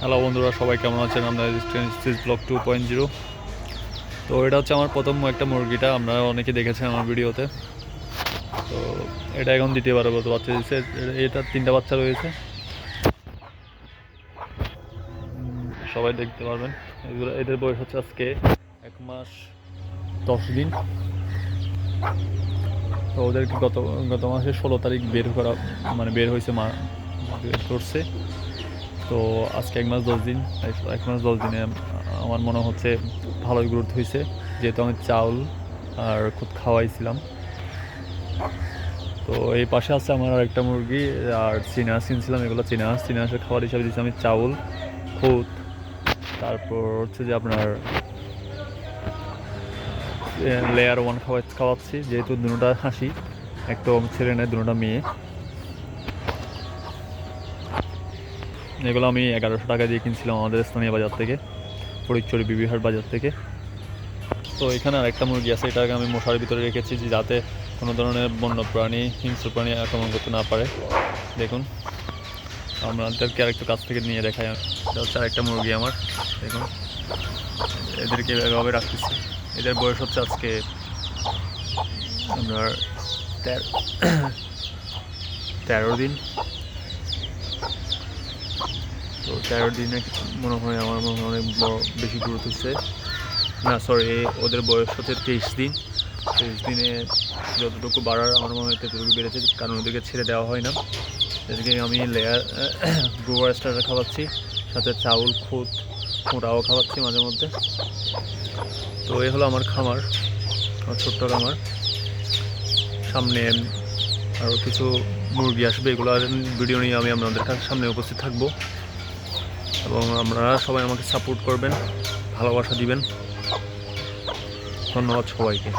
Hello বন্ধুরা, সবাই কেমন আছেন? আমরা সিজ ব্লক টু পয়েন্ট জিরো তো এটা হচ্ছে আমার প্রথম একটা মুরগিটা, আপনারা অনেকে দেখেছেন আমার ভিডিওতে। তো এটা এখন দ্বিতীয়বারের মতো বাচ্চা দিচ্ছে। এটা তিনটা বাচ্চা রয়েছে। সবাই দেখতে পারবেন। এগুলো এদের বয়স হচ্ছে আজকে এক মাস দশ দিন। তো ওদেরকে গত গত মাসে ষোলো তারিখ বের করা মানে বের হয়েছে মা বের করছে। তো আজকে এক মাস, দশ দিন, এক- মাস, দশ দিনে আমার মনে হচ্ছে ভালোই গ্রোথ হয়েছে। যেহেতু আমি চাউল আর খুব খাওয়াইছিলাম। তো এই পাশে আছে আমার আরেকটা মুরগি, আর চিনাস কিনছিলাম। এগুলো চিনাস চিনাসের খাবার হিসাবে দিয়েছি আমি চাউল, খুদ। তারপর হচ্ছে যে আপনার লেয়ার ওয়ান খাওয়া খাওয়াচ্ছি। যেহেতু দুটোটা হাসি একটা ছেলে নেয় দুটোটা মেয়ে। এগুলো আমি এগারোশো টাকা দিয়ে কিনছিলাম আমাদের স্থানীয় বাজার থেকে ফরিদচুরি বিবিহার বাজার থেকে। তো এখানে আরেকটা মুরগি আছে, এটাকে আমি মশারির ভিতরে রেখেছি যে যাতে কোনো ধরনের বন্য প্রাণী হিংস্র প্রাণী আক্রমণ করতে না পারে। দেখুন আপনাদেরকে আরেকটু কাছ থেকে নিয়ে দেখাই। এটা হচ্ছে আরেকটা মুরগি আমার, দেখুন। এদেরকে এভাবে রাখতেছি। এদের বয়স হচ্ছে আজকে আপনার তেরো দিন। তো তেরো দিনে মনে হয় আমার মনে হয় অনেক বেশি গুরুত্ব হচ্ছে। না সরি ওদের বয়স হচ্ছে তেইশ দিন। তেইশ দিনে যতটুকু বাড়ার আমার মনে হয় ততটুকু বেড়েছে, কারণ ওদেরকে ছেড়ে দেওয়া হয় না। এদিকে আমি লেয়ার গোবর স্টার্টার খাওয়াচ্ছি, সাথে চাউল, খুদ, মোটাও খাওয়াচ্ছি মাঝে মধ্যে। তো এই হলো আমার খামার, আমার ছোট্ট খামার। সামনে আরও কিছু মুরগি আসবে, এগুলো ভিডিও নিয়ে আমি আপনাদের সামনে উপস্থিত থাকব। এবং আপনারা সবাই আমাকে সাপোর্ট করবেন ভালোবাসা দিবেন। ধন্যবাদ সবাইকে।